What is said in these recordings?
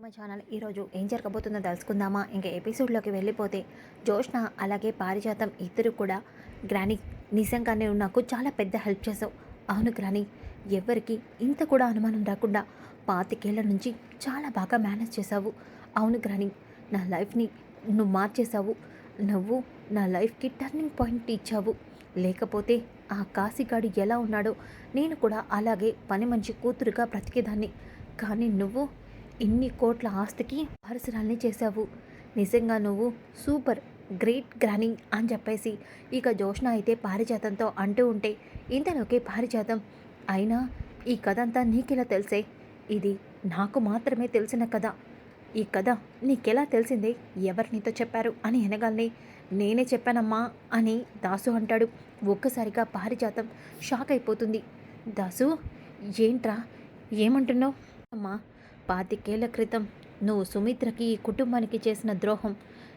To my channel ఈరోజు ఏం జరగబోతుందో తెలుసుకుందామా? ఇంకా ఎపిసోడ్లోకి వెళ్ళిపోతే జోష్న అలాగే పారిజాతం ఇద్దరు కూడా గ్రాని నిజంగానే నాకు చాలా పెద్ద హెల్ప్ చేసావు అవును గ్రాని ఎవరికి ఇంత కూడా అనుమానం రాకుండా పాతికేళ్ళ నుంచి చాలా బాగా మేనేజ్ చేసావు అవును గ్రాని నా లైఫ్ని నువ్వు మార్చేశావు. నువ్వు నా లైఫ్కి టర్నింగ్ పాయింట్ ఇచ్చావు. లేకపోతే ఆ కాశీగాడు ఎలా ఉన్నాడో నేను కూడా అలాగే పని మంచి కూతురుగా బ్రతికేదాన్ని. కానీ నువ్వు ఇన్ని కోట్ల ఆస్తికి వారసురాల్ని చేశావు. నిజంగా నువ్వు సూపర్ గ్రేట్ గ్రానింగ్ అని చెప్పేసి ఇక జోష్ణ అయితే పారిజాతంతో అంటూ ఉంటే ఇంతలోకే పారిజాతం. అయినా ఈ కథ అంతా నీకెలా తెలిసే? ఇది నాకు మాత్రమే తెలిసిన కథ. ఈ కథ నీకెలా తెలిసిందే? ఎవరు నీతో చెప్పారు అని అనగానే నేనే చెప్పానమ్మా అని దాసు అంటాడు. ఒక్కసారిగా పారిజాతం షాక్ అయిపోతుంది. దాసు ఏంట్రా? ఏమంటున్నావు? అమ్మా పాతికేళ్ళ క్రితం నువ్వు సుమిత్రకి ఈ కుటుంబానికి చేసిన ద్రోహం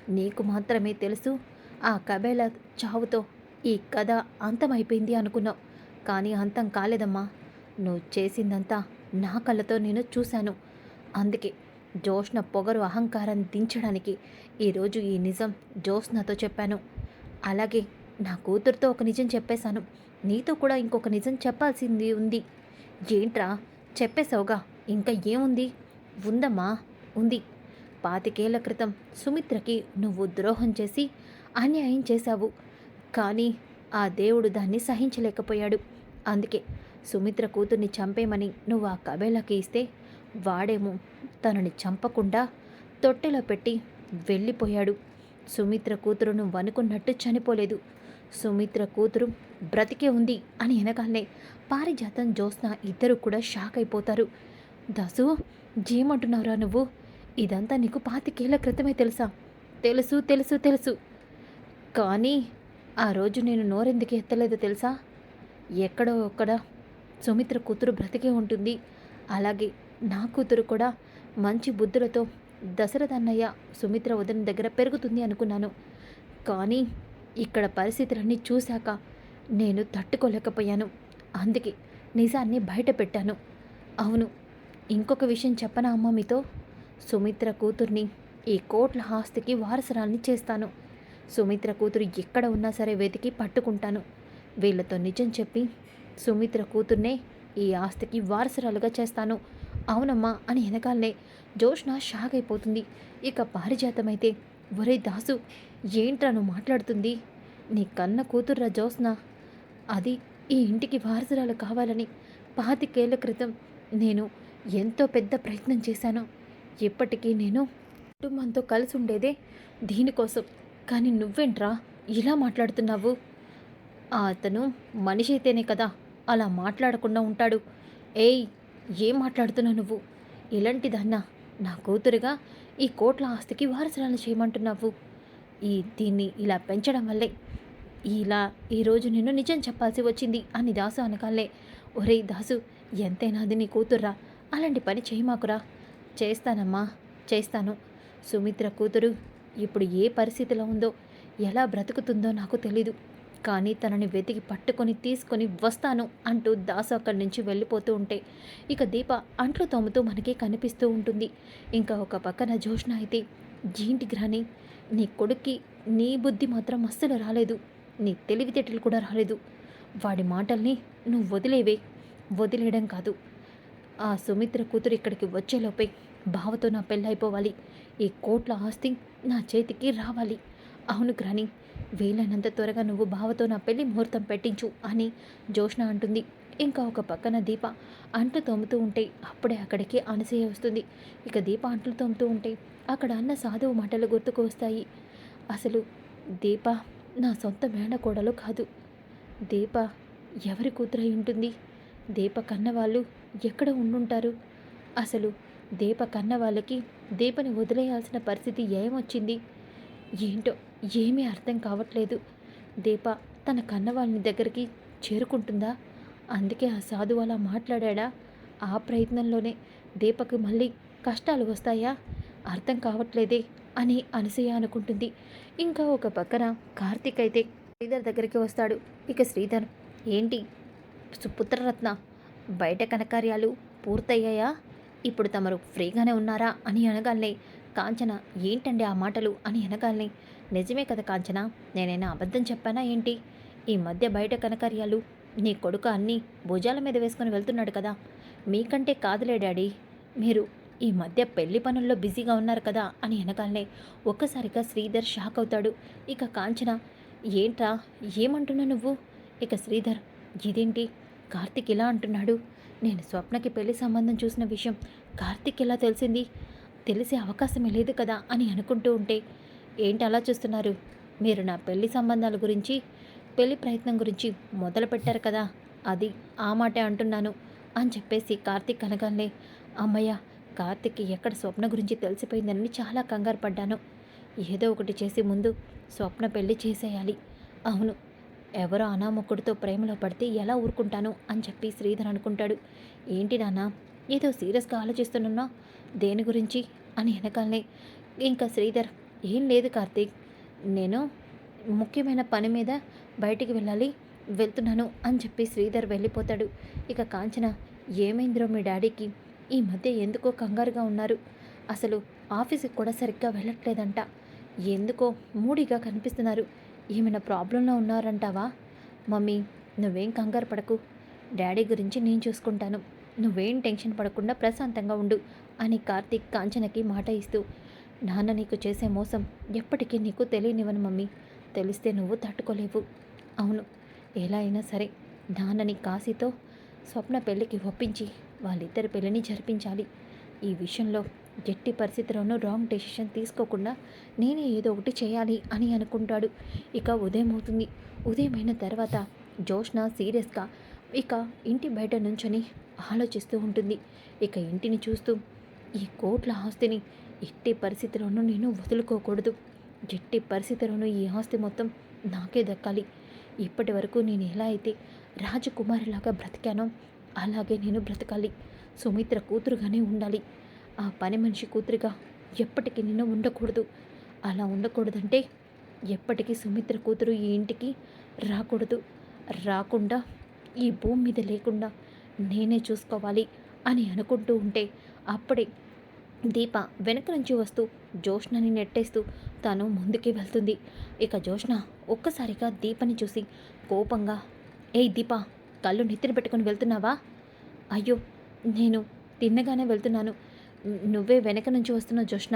నీకు మాత్రమే తెలుసు. ఆ కబేల చావుతో ఈ కథ అంతమైపోయింది అనుకున్నావు. కానీ అంతం కాలేదమ్మా. నువ్వు చేసిందంతా నా కళ్ళతో నేను చూశాను. అందుకే జోష్న పొగరు అహంకారం దించడానికి ఈరోజు ఈ నిజం జోష్నతో చెప్పాను. అలాగే నా కూతురుతో ఒక నిజం చెప్పేశాను. నీతో కూడా ఇంకొక నిజం చెప్పాల్సింది ఉంది. ఏంట్రా? చెప్పేశావుగా. ఇంకా ఏముంది? ఉందమ్మా ఉంది. పాతికేళ్ళ క్రితం సుమిత్రకి నువ్వు ద్రోహం చేసి అన్యాయం చేశావు. కానీ ఆ దేవుడు దాన్ని సహించలేకపోయాడు. అందుకే సుమిత్ర కూతుర్ని చంపేమని నువ్వు ఆ కబేళకి ఇస్తే వాడేమో తనని చంపకుండా తొట్టెలో పెట్టి వెళ్ళిపోయాడు. సుమిత్ర కూతురు నువ్వు అనుకున్నట్టు చనిపోలేదు. సుమిత్ర కూతురు బ్రతికే ఉంది అని వెనకాలనే పారిజాతం జ్యోత్స్న ఇద్దరు కూడా షాక్ అయిపోతారు. దాసు ఏమంటున్నావురా నువ్వు? ఇదంతా నీకు పాతికేళ్ళ క్రితమే తెలుసా? తెలుసు తెలుసు తెలుసు. కానీ ఆ రోజు నేను నోరెందుకు ఎత్తలేదు తెలుసా? ఎక్కడో ఒక్కడ సుమిత్ర కూతురు బ్రతికే ఉంటుంది. అలాగే నా కూతురు కూడా మంచి బుద్ధులతో దశరథ అన్నయ్య సుమిత్ర వదిన దగ్గర పెరుగుతుంది అనుకున్నాను. కానీ ఇక్కడ పరిస్థితులన్నీ చూశాక నేను తట్టుకోలేకపోయాను. అందుకే నిజాన్ని బయట పెట్టాను. అవును ఇంకొక విషయం చెప్పనా అమ్మ మీతో? సుమిత్ర కూతుర్ని ఈ కోట్ల ఆస్తికి వారసరాల్ని చేస్తాను. సుమిత్ర కూతురు ఎక్కడ ఉన్నా సరే వెతికి పట్టుకుంటాను. వీళ్ళతో నిజం చెప్పి సుమిత్ర కూతుర్నే ఈ ఆస్తికి వారసురాలుగా చేస్తాను. అవునమ్మా అని వెనకాలనే జోష్న షాక్ అయిపోతుంది. ఇక పారిజాతమైతే ఒరే దాసు ఏంట్రా నువ్వు మాట్లాడుతుంది? నీ కన్న కూతుర్రా జోష్న. అది ఈ ఇంటికి వారసురాలు కావాలని పాతికేళ్ళ క్రితం నేను ఎంతో పెద్ద ప్రయత్నం చేశాను. ఇప్పటికీ నేను కుటుంబంతో కలిసి ఉండేదే దీనికోసం. కానీ నువ్వేంట్రా ఇలా మాట్లాడుతున్నావు? అతను మనిషి అయితేనే కదా అలా మాట్లాడకుండా ఉంటాడు. ఏయ్ ఏం మాట్లాడుతున్నావు నువ్వు? ఇలాంటిదన్నా నా కూతురుగా ఈ కోట్ల ఆస్తికి వారసురాలు చేయమంటున్నావు. ఈ దీన్ని ఇలా పెంచడం వల్లే ఇలా ఈరోజు నేను నిజం చెప్పాల్సి వచ్చింది అని దాసు అనకాలే ఒరేయ్ దాసు ఎంతైనా అది నీ కూతుర్రా. అలాంటి పని చేయమాకురా చేస్తానమ్మా చేస్తాను. సుమిత్ర కూతురు ఇప్పుడు ఏ పరిస్థితిలో ఉందో ఎలా బ్రతుకుతుందో నాకు తెలీదు. కానీ తనని వెతికి పట్టుకొని తీసుకొని వస్తాను అంటూ దాసు అక్కడి నుంచి వెళ్ళిపోతూ ఉంటే ఇక దీప అంట్లు తోముతూ మనకే కనిపిస్తూ ఉంటుంది. ఇంకా ఒక పక్కన జోష్ణ అయితే జీంటి గ్రాని నీ కొడుక్కి నీ బుద్ధి మాత్రం అస్సలు రాలేదు. నీ తెలివితేటలు కూడా రాలేదు. వాడి మాటల్ని నువ్వు వదిలేవే. వదిలేయడం కాదు. ఆ సుమిత్ర కూతురు ఇక్కడికి వచ్చేలోపే బావతో నా పెళ్ళైపోవాలి. ఈ కోట్ల ఆస్తి నా చేతికి రావాలి. అవును గ్రాని వీలైనంత త్వరగా నువ్వు బావతో నా పెళ్ళి ముహూర్తం పెట్టించు అని జోష్ణ అంటుంది. ఇంకా ఒక పక్కన దీప అంట్లు తోముతూ ఉంటే అప్పుడే అక్కడికి అనసూయ వస్తుంది. ఇక దీప అంట్లు తోముతూ ఉంటే అక్కడ అన్న సాధువు మాటలు గుర్తుకు వస్తాయి. అసలు దీప నా సొంత మేనకోడలు కాదు. దీప ఎవరి కూతురై ఉంటుంది? దీప కన్నవాళ్ళు ఎక్కడ ఉండుంటారు? అసలు దీప కన్న వాళ్ళకి దీపని వదిలేయాల్సిన పరిస్థితి ఏమొచ్చింది? ఏంటో ఏమీ అర్థం కావట్లేదు. దీప తన కన్నవాళ్ళని దగ్గరికి చేరుకుంటుందా? అందుకే ఆ సాధువు అలా మాట్లాడా ఆ ప్రయత్నంలోనే దీపకు మళ్ళీ కష్టాలు వస్తాయా? అర్థం కావట్లేదే అని అనసూయ అనుకుంటుంది. ఇంకా ఒక పక్కన కార్తీక్ అయితే శ్రీధర్ దగ్గరికి వస్తాడు. ఇక శ్రీధర్ ఏంటి? సుపుత్రరత్న బయట కనకార్యాలు పూర్తయ్యాయా? ఇప్పుడు తమరు ఫ్రీగానే ఉన్నారా? అని అనగానే కాంచన ఏంటండి ఆ మాటలు? అని అనగానే నిజమే కదా కాంచన నేనైనా అబద్ధం చెప్పానా ఏంటి? ఈ మధ్య బయట కనకార్యాలు నీ కొడుకు అన్నీ భుజాల మీద వేసుకొని వెళ్తున్నాడు కదా. మీకంటే కాదులే డాడీ. మీరు ఈ మధ్య పెళ్ళి పనుల్లో బిజీగా ఉన్నారు కదా? అని అనగానే ఒక్కసారిగా శ్రీధర్ షాక్ అవుతాడు. ఇక కాంచన ఏంట్రా? ఏమంటున్నావు నువ్వు? ఇక శ్రీధర్ ఇదేంటి? కార్తిక్ ఇలా అంటున్నాడు. నేను స్వప్నకి పెళ్ళి సంబంధం చూసిన విషయం కార్తిక్ ఎలా తెలిసింది? తెలిసే అవకాశమే లేదు కదా అని అనుకుంటూ ఉంటే ఏంటి అలా చూస్తున్నారు? మీరు నా పెళ్ళి సంబంధాల గురించి పెళ్ళి ప్రయత్నం గురించి మొదలు పెట్టారు కదా అది ఆ మాటే అంటున్నాను అని చెప్పేసి కార్తిక్ అనగానే అమ్మయ్య కార్తిక్ ఎక్కడ స్వప్న గురించి తెలిసిపోయిందని చాలా కంగారు పడ్డాను. ఏదో ఒకటి చేసి ముందు స్వప్న పెళ్ళి చేసేయాలి. అవును ఎవరో అనామకుడితో ప్రేమలో పడితే ఎలా ఊరుకుంటాను అని చెప్పి శ్రీధర్ అనుకుంటాడు. ఏంటి నాన్న ఏదో సీరియస్గా ఆలోచిస్తున్నా దేని గురించి? అని వెనకాలనే. ఇంకా శ్రీధర్ ఏం లేదు కార్తీక్. నేను ముఖ్యమైన పని మీద బయటికి వెళ్ళాలి వెళ్తున్నాను అని చెప్పి శ్రీధర్ వెళ్ళిపోతాడు. ఇక కాంచన ఏమైందిరో మీ డాడీకి? ఈ మధ్య ఎందుకో కంగారుగా ఉన్నారు. అసలు ఆఫీస్కి కూడా సరిగ్గా వెళ్ళట్లేదంట. ఎందుకో మూడిగా కనిపిస్తున్నారు. ఏమైనా ప్రాబ్లంలో ఉన్నారంటావా? మమ్మీ నువ్వేం కంగారు పడకు. డాడీ గురించి నేను చూసుకుంటాను. నువ్వేం టెన్షన్ పడకుండా ప్రశాంతంగా ఉండు అని కార్తీక్ కాంచనకి మాట ఇస్తూ నాన్న నీకు చేసే మోసం ఎప్పటికీ నీకు తెలియనివ్వను మమ్మీ. తెలిస్తే నువ్వు తట్టుకోలేవు. అవును ఎలా అయినా సరే నాన్నని కాశీతో స్వప్న పెళ్ళికి ఒప్పించి వాళ్ళిద్దరి పెళ్ళిని జరిపించాలి. ఈ విషయంలో ఎట్టి పరిస్థితిలోనూ రాంగ్ డెసిషన్ తీసుకోకుండా నేనే ఏదో ఒకటి చేయాలి అని అనుకుంటాడు. ఇక ఉదయం అవుతుంది. ఉదయం అయిన తర్వాత జోష్న సీరియస్గా ఇక ఇంటి బయట నుంచొని ఆలోచిస్తూ ఉంటుంది. ఇక ఇంటిని చూస్తూ ఈ కోట్ల ఆస్తిని ఎట్టి పరిస్థితిలోనూ నేను వదులుకోకూడదు. ఎట్టి పరిస్థితిలోనూ ఈ ఆస్తి మొత్తం నాకే దక్కాలి. ఇప్పటి వరకు నేను ఎలా అయితే రాజకుమారిలాగా బ్రతికానో అలాగే నేను బ్రతకాలి. సుమిత్ర కూతురుగానే ఉండాలి. ఆ పని మనిషి కూతురిగా ఎప్పటికీ నేను ఉండకూడదు. అలా ఉండకూడదంటే ఎప్పటికీ సుమిత్ర కూతురు ఈ ఇంటికి రాకూడదు. రాకుండా ఈ భూమి మీద లేకుండా నేనే చూసుకోవాలి అని అనుకుంటూ ఉంటే అప్పుడే దీప వెనక నుంచి వస్తూ జోష్నని నెట్టేస్తూ తను ముందుకి వెళ్తుంది. ఇక జోష్న ఒక్కసారిగా దీపని చూసి కోపంగా ఏయ్ దీప కళ్ళు నెత్తిన పెట్టుకుని వెళ్తున్నావా? అయ్యో నేను తిన్నగానే వెళ్తున్నాను. నువ్వే వెనక నుంచి వస్తున్నావు జోష్ణ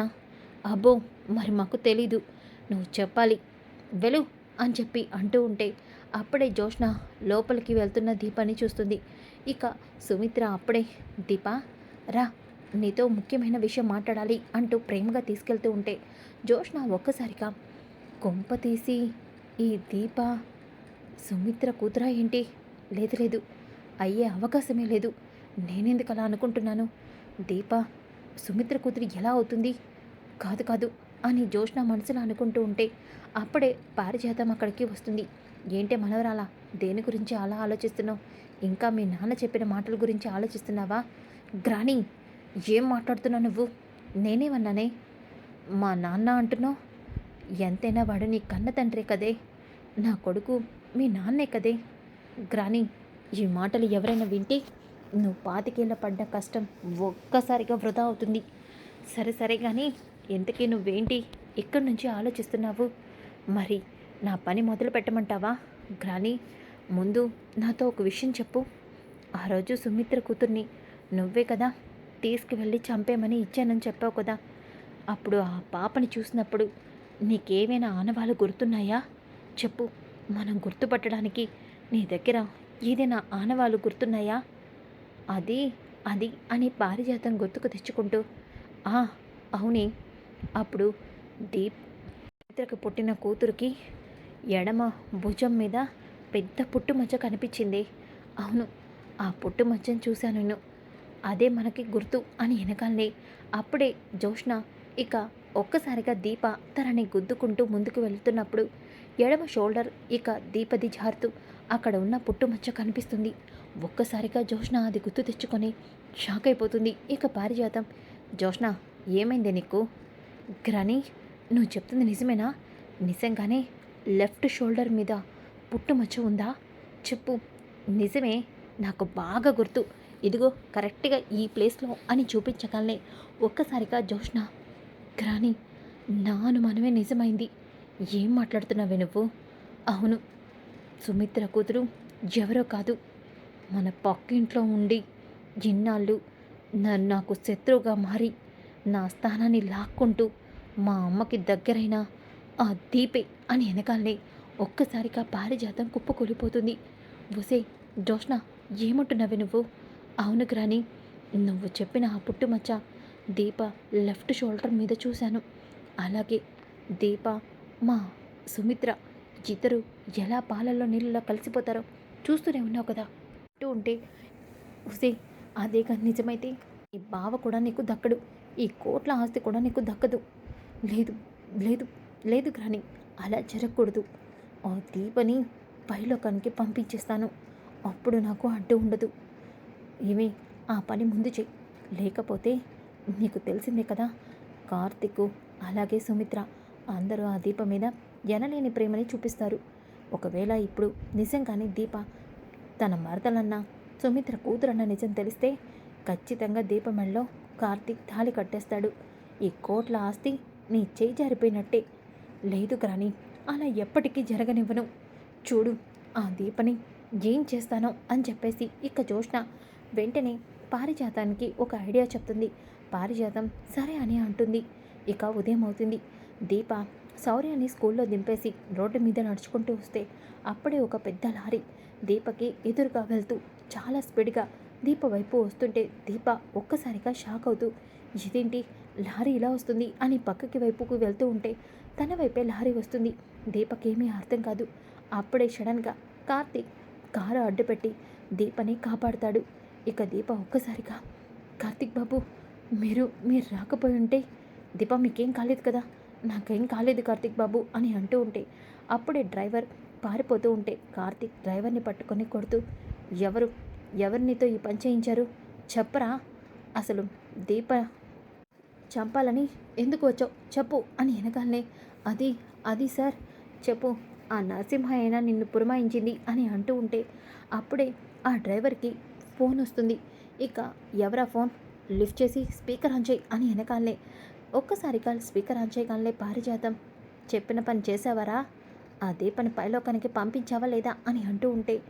అబ్బో మరి మాకు తెలీదు. నువ్వు చెప్పాలి. వెలు అని చెప్పి అంటూ ఉంటే అప్పుడే జోష్ణ లోపలికి వెళ్తున్న దీపాన్ని చూస్తుంది. ఇక సుమిత్ర అప్పుడే దీపా రా నీతో ముఖ్యమైన విషయం మాట్లాడాలి అంటూ ప్రేమగా తీసుకెళ్తూ ఉంటే జోష్ణ ఒక్కసారిగా కొంప తీసి ఈ దీప సుమిత్ర కూతురా ఏంటి? లేదు లేదు అయ్యే అవకాశమే లేదు. నేనెందుకు అలా అనుకుంటున్నాను? దీప సుమిత్ర కూతురు ఎలా అవుతుంది? కాదు కాదు అని జోష్న మనసులో అనుకుంటూ ఉంటే అప్పుడే పారిజాతం అక్కడికి వస్తుంది. ఏంటే మనవరాలా దేని గురించి అలా ఆలోచిస్తున్నావు? ఇంకా మీ నాన్న చెప్పిన మాటల గురించి ఆలోచిస్తున్నావా? గ్రాని ఏం మాట్లాడుతున్నావు నువ్వు? నేనేమన్నానే? మా నాన్న అంటున్నావు? ఎంతైనా వాడు నీ కన్న తండ్రే కదే? నా కొడుకు మీ నాన్నే కదే? గ్రాని ఈ మాటలు ఎవరైనా వింటే నువ్వు పాతికేళ్ళ పడ్డ కష్టం ఒక్కసారిగా వృధా అవుతుంది. సరే సరే కానీ ఎంతకీ నువ్వేంటి? ఎక్కడి నుంచి ఆలోచిస్తున్నావు? మరి నా పని మొదలు పెట్టమంటావా? గ్రాని ముందు నాతో ఒక విషయం చెప్పు. ఆ రోజు సుమిత్ర కూతుర్ని నువ్వే కదా తీసుకువెళ్ళి చంపేమని ఇచ్చానని చెప్పావు కదా. అప్పుడు ఆ పాపని చూసినప్పుడు నీకేమైనా ఆనవాళ్ళు గుర్తున్నాయా? చెప్పు. మనం గుర్తుపట్టడానికి నీ దగ్గర ఏదైనా ఆనవాళ్ళు గుర్తున్నాయా? అది అది అని పారిజాతం గుర్తుకు తెచ్చుకుంటూ ఆ అవునే. అప్పుడు దీప్ చిత్రకు పుట్టిన కూతురికి ఎడమ భుజం మీద పెద్ద పుట్టుమచ్చ కనిపించింది. అవును ఆ పుట్టుమచ్చను చూశాను నేను. అదే మనకి గుర్తు అని వెనకాలనే. అప్పుడే జోష్న ఇక ఒక్కసారిగా దీప తనని గుద్దుకుంటూ ముందుకు వెళుతున్నప్పుడు ఎడమ షోల్డర్ ఇక దీపది జారుతూ అక్కడ ఉన్న పుట్టుమచ్చ కనిపిస్తుంది. ఒక్కసారిగా జోష్న అది గుర్తు తెచ్చుకొని షాక్ అయిపోతుంది. ఇక పారిజాతం జోష్నా ఏమైంది నీకు? గ్రాని నువ్వు చెప్తుంది నిజమేనా? నిజంగానే లెఫ్ట్ షోల్డర్ మీద పుట్టుమచ్చ ఉందా? చెప్పు నిజమే నాకు బాగా గుర్తు. ఇదిగో కరెక్ట్గా ఈ ప్లేస్లో అని చూపించగలనే ఒక్కసారిగా జోష్న గ్రాని నా అనుమానమే నిజమైంది. ఏం మాట్లాడుతున్నావే నువ్వు? అవును సుమిత్ర కూతురు ఎవరో కాదు. మన పక్కింట్లో ఉండి ఇన్నాళ్ళు నాకు శత్రువుగా మారి నా స్థానాన్ని లాక్కుంటూ మా అమ్మకి దగ్గరైన ఆ దీపే అని వెనకాలనే ఒక్కసారిగా పారిజాతం కుప్పకూలిపోతుంది ఒసే జోష్ణ ఏమంటున్నావే నువ్వు? అవును గ్రాని నువ్వు చెప్పిన ఆ పుట్టుమచ్చ దీప లెఫ్ట్ షోల్డర్ మీద చూశాను. అలాగే దీప మా సుమిత్ర ఇద్దరు ఎలా పాలల్లో నీళ్ళలో కలిసిపోతారో చూస్తూనే ఉన్నావు కదా. అంటూ ఉంటే ఉసే అదే కానీ నిజమైతే. ఈ బావ కూడా నీకు దక్కడు. ఈ కోట్ల ఆస్తి కూడా నీకు దక్కదు. లేదు లేదు లేదు గ్రాని అలా జరగకూడదు. ఆ దీపని పైలోకానికి పంపించేస్తాను. అప్పుడు నాకు అడ్డు ఉండదు. ఏమి ఆ పని ముందు చెయ్యి లేకపోతే నీకు తెలిసిందే కదా కార్తిక్ అలాగే సుమిత్ర అందరూ ఆ దీప మీద ఎనలేని ప్రేమని చూపిస్తారు. ఒకవేళ ఇప్పుడు నిజంగానే దీప తన మరదలన్న సుమిత్ర కూతురన్న నిజం తెలిస్తే ఖచ్చితంగా దీపమెళ్ళలో కార్తీక్ తాళి కట్టేస్తాడు. ఈ కోట్ల ఆస్తి నీ చేయి జారిపోయినట్టే. లేదు కానీ అలా ఎప్పటికీ జరగనివ్వను. చూడు ఆ దీపని ఏం చేస్తానో అని చెప్పేసి ఇక జోష్న వెంటనే పారిజాతానికి ఒక ఐడియా చెప్తుంది. పారిజాతం సరే అని అంటుంది. ఇక ఉదయం అవుతుంది దీప శౌర్యాన్ని స్కూల్లో దింపేసి రోడ్డు మీద నడుచుకుంటూ వస్తే అప్పుడే ఒక పెద్ద లారీ దీపకి ఎదురుగా వెళ్తూ చాలా స్పీడ్గా దీప వైపు వస్తుంటే దీప ఒక్కసారిగా షాక్ అవుతూ ఇదేంటి? లారీ ఇలా వస్తుంది అని పక్కకి వైపుకు వెళ్తూ ఉంటే తన వైపే లారీ వస్తుంది. దీపకేమీ అర్థం కాదు. అప్పుడే సడన్గా కార్తీక్ కారు అడ్డుపెట్టి దీపని కాపాడుతాడు. ఇక దీప ఒక్కసారిగా కార్తీక్ బాబు మీరు మీరు రాకపోయి ఉంటే దీప మీకేం కాలేదు కదా? నాకేం కాలేదు కార్తిక్ బాబు అని అంటూ ఉంటే అప్పుడే డ్రైవర్ పారిపోతూ ఉంటే కార్తీక్ డ్రైవర్ని పట్టుకొని కొడుతూ ఎవరు? ఎవరినితో ఈ పని చేయించారు? చెప్పరా? అసలు దీప చంపాలని ఎందుకు వచ్చావు? చెప్పు అని వెనకాలనే అది అది సార్ చెప్పు ఆ నరసింహ అయినా నిన్ను పురమాయించింది అని అంటూ ఉంటే అప్పుడే ఆ డ్రైవర్కి ఫోన్ వస్తుంది. ఇక ఎవరా ఫోన్? లిఫ్ట్ చేసి స్పీకర్ ఆన్ చేయి అని వెనకాలనే ఒక్కసారిగా స్పీకర్ ఆన్ చేయగానే పారిజాతం. చెప్పిన పని చేసావరా ఆ దీపని పైలోకానికి పంపించావా లేదా అని అంటూ ఉంటే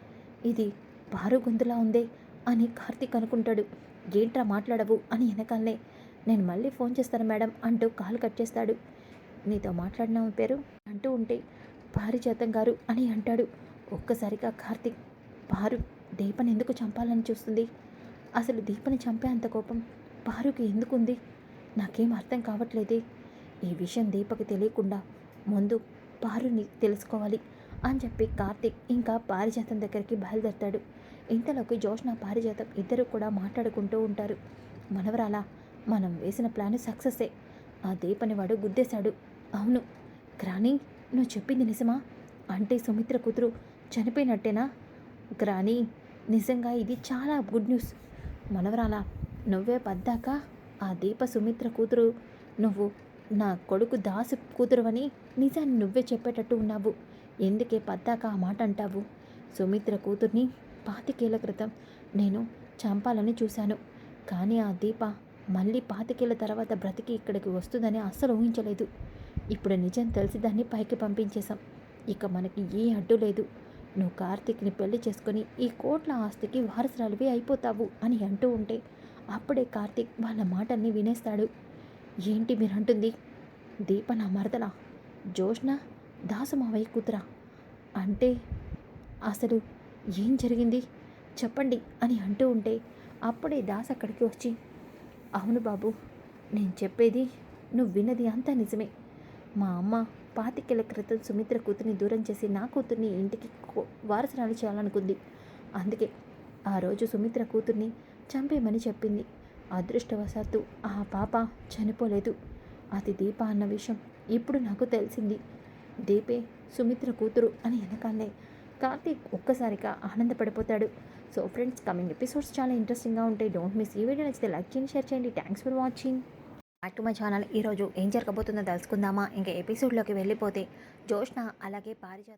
ఇది పారు గొంతులా ఉందే అని కార్తీక్ అనుకుంటాడు. ఏంట్రా మాట్లాడవు అని వెనకాలనే నేను మళ్ళీ ఫోన్ చేస్తాను మేడం అంటూ కాల్ కట్ చేస్తాడు. నీతో మాట్లాడిన పేరు? అంటూ ఉంటే పారిజాతం గారు అని అంటాడు. ఒక్కసారిగా కార్తీక్ పారు దీపని ఎందుకు చంపాలని చూస్తుంది? అసలు దీపని చంపే అంత కోపం పారుకి ఎందుకుంది? నాకేం అర్థం కావట్లేదే. ఈ విషయం దీపకి తెలియకుండా ముందు పారుని తెలుసుకోవాలి అని చెప్పి కార్తీక్ ఇంకా పారిజాతం దగ్గరికి బయలుదేరతాడు. ఇంతలోకి జోష్న పారిజాతం ఇద్దరు కూడా మాట్లాడుకుంటూ ఉంటారు. మనవరాలా మనం వేసిన ప్లాన్ సక్సెస్సే ఆ దీపని వాడు గుద్దేశాడు. అవును గ్రాని నువ్వు చెప్పింది నిజమా? అంటే సుమిత్ర కూతురు చనిపోయినట్టేనా? గ్రాని నిజంగా ఇది చాలా గుడ్ న్యూస్. మనవరాలా నువ్వే పద్దాక ఆ దీప సుమిత్ర కూతురు నువ్వు నా కొడుకు దాసు కూతురువని నిజాన్ని నువ్వే చెప్పేటట్టు ఉన్నావు. ఎందుకే పద్దాక ఆ మాట అంటావు సుమిత్ర కూతుర్ని పాతికేళ్ళ క్రితం నేను చంపాలని చూశాను. కానీ ఆ దీప మళ్ళీ పాతికేళ్ళ తర్వాత బ్రతికి ఇక్కడికి వస్తుందని అస్సలు ఊహించలేదు. ఇప్పుడు నిజం తెలిసి దాన్ని పైకి పంపించేశాం. ఇక మనకి ఏ అడ్డు లేదు. నువ్వు కార్తీక్ని పెళ్ళి చేసుకుని ఈ కోట్ల ఆస్తికి వారసురాలివి అయిపోతావు అని అంటూ ఉంటే అప్పుడే కార్తీక్ వాళ్ళ మాటల్ని వినేస్తాడు. ఏంటి మీరు అంటుంది దీప నా మరదలా. జోష్న దాసు మావయ్య కూతురా. అంటే అసలు ఏం జరిగింది? చెప్పండి అని అంటూ ఉంటే అప్పుడే దాస్ అక్కడికి వచ్చి అవును బాబు నేను చెప్పేది నువ్వు విన్నది అంతా నిజమే. మా అమ్మ పాతికేళ్ళ క్రితం సుమిత్ర కూతుర్ని దూరం చేసి నా కూతుర్ని ఇంటికి కో- చేయాలనుకుంది. అందుకే ఆ రోజు సుమిత్ర కూతుర్ని చంపేమని చెప్పింది. అదృష్టవశాత్తు ఆ పాప చనిపోలేదు. అది దీప అన్న విషయం ఇప్పుడు నాకు తెలిసింది. దీపే సుమిత్ర కూతురు అని వెనకాలే. కార్తీక్ ఒక్కసారిగా ఆనందపడిపోతాడు. సో ఫ్రెండ్స్ కమింగ్ ఎపిసోడ్స్ చాలా ఇంట్రెస్టింగ్గా ఉంటాయి. డోంట్ మిస్ ఈ వీడియో నచ్చితే లైక్ చేయండి షేర్ చేయండి. Thanks for watching. Back to my channel. ఈరోజు ఏం జరగబోతుందో తెలుసుకుందామా? ఇంకా ఎపిసోడ్లోకి వెళ్ళిపోతే జోష్న అలాగే పారిజాత